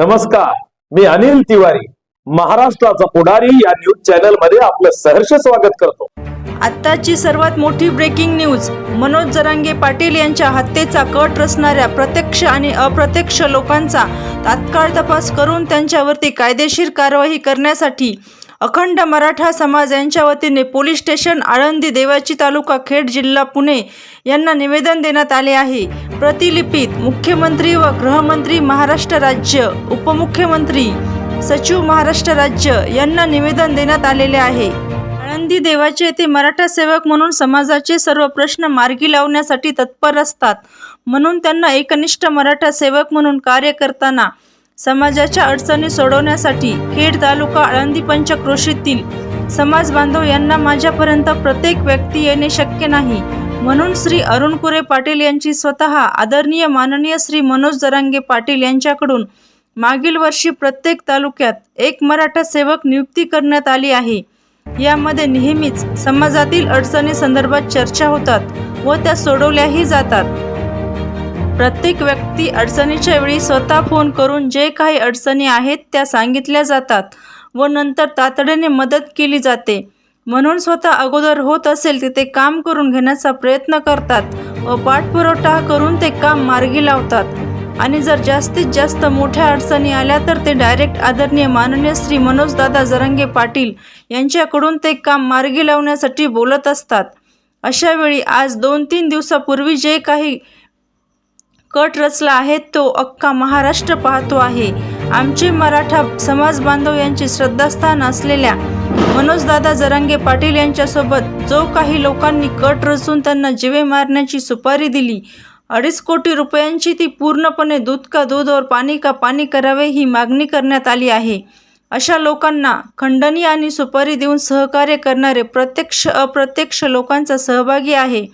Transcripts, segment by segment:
नमस्कार मी अनिल तिवारी महाराष्ट्राचा पुढारी या न्यूज चॅनलमध्ये आपलं सहर्ष स्वागत करतो. आत्ताची सर्वात मोठी ब्रेकिंग न्यूज मनोज जरांगे पाटील यांच्या हत्येचा कट रचणाऱ्या प्रत्यक्ष आणि अप्रत्यक्ष लोकांचा तात्काळ तपास करून त्यांच्यावरती कायदेशीर कारवाई करण्यासाठी अखंड मराठा समाज यांच्या वतीने पोलीस स्टेशन आळंदी देवाची तालुका खेड जिल्हा पुणे यांना निवेदन देण्यात आले आहे. प्रतिलिपीत मुख्यमंत्री व गृहमंत्री महाराष्ट्र राज्य उपमुख्यमंत्री सचिव महाराष्ट्र राज्य यांना निवेदन देण्यात आलेले आहे. आळंदी देवाचे येथे मराठा सेवक म्हणून समाजाचे सर्व प्रश्न मार्गी लावण्यासाठी तत्पर असतात. म्हणून त्यांना एकनिष्ठ मराठा सेवक म्हणून कार्य करताना समाजाच्या अडचणी सोडवण्यासाठी खेड तालुका आळंदी पंचक्रोशीतील समाज बांधव यांना माझ्यापर्यंत प्रत्येक व्यक्ती येणे शक्य नाही. म्हणून श्री अरुण कुरे पाटील यांची स्वतः आदरणीय माननीय श्री मनोज दरांगे पाटील यांच्याकडून मागील वर्षी प्रत्येक तालुक्यात एक मराठा सेवक नियुक्ती करण्यात आली आहे. यामध्ये नेहमीच समाजातील अडचणी संदर्भात चर्चा होतात व त्या सोडवल्याही जातात. प्रत्येक व्यक्ती अडचणीच्या वेळी स्वतः फोन करून जे काही अडचणी आहेत त्या सांगितल्या जातात व नंतर तातडीने मदत केली जाते. म्हणून स्वतः अगोदर होत असेल तिथे काम करून घेण्याचा प्रयत्न करतात व पाठपुरवठा करून ते काम मार्गी लावतात. आणि जर जास्तीत जास्त मोठ्या अडचणी आल्या तर ते डायरेक्ट आदरणीय माननीय श्री मनोजदादा जरंगे पाटील यांच्याकडून ते काम मार्गी लावण्यासाठी बोलत असतात. अशावेळी आज दोन तीन दिवसापूर्वी जे काही कट रचला आहे तो अख्खा महाराष्ट्र पाहतो आहे. आमचे मराठा समाज बांधव यांचे श्रद्धास्थान असलेल्या मनोजदादा जरांगे पाटील यांच्यासोबत जो काही लोकांनी कट रचून त्यांना जिवे मारण्याची सुपारी दिली अडीच कोटी रुपयांची ती पूर्णपणे दूध का दूध और पाणी का पाणी करावे ही मागणी करण्यात आली आहे. अशा लोकांना खंडणी आणि सुपारी देऊन सहकार्य करणारे प्रत्यक्ष अप्रत्यक्ष लोकांचा सहभागी आहे.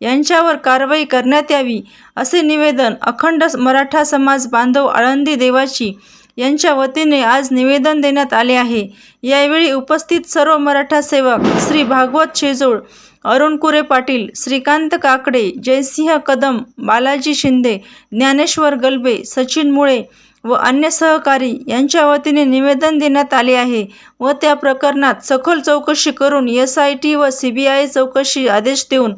यांच्यावर कारवाई करण्यात यावी असे निवेदन अखंड मराठा समाज बांधव आळंदी देवाची यांच्या वतीने आज निवेदन देण्यात आले आहे. यावेळी उपस्थित सर्व मराठा सेवक श्री भागवत शेजोळ अरुण कुरे पाटील श्रीकांत काकडे जयसिंह कदम बालाजी शिंदे ज्ञानेश्वर गलबे सचिन मुळे व अन्य सहकारी यांच्या वतीने निवेदन देण्यात आले आहे व त्या प्रकरणात सखोल चौकशी करून एस आय टी व सी बी आय चौकशी आदेश देऊन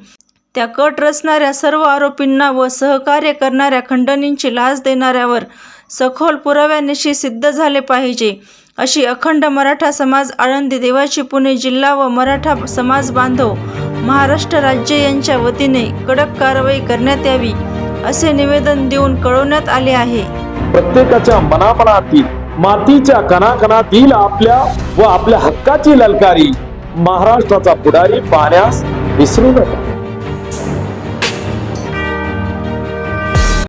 त्या कट रचणाऱ्या सर्व आरोपींना व सहकार्य करणाऱ्या खंडणींची लाच देणाऱ्यावर सखोल पुराव्यानिशी सिद्ध झाले पाहिजे अशी अखंड मराठा समाज आळंदी देवाची पुणे जिल्हा व मराठा समाज बांधव महाराष्ट्र राज्य यांच्या वतीने कडक कारवाई करण्यात यावी असे निवेदन देऊन कळवण्यात आले आहे. प्रत्येकाच्या मनामनातील मातीच्या कणाकणातील आपल्या व आपल्या हक्काची ललकारी महाराष्ट्राचा पुढारी पाहण्यास विसरू नका.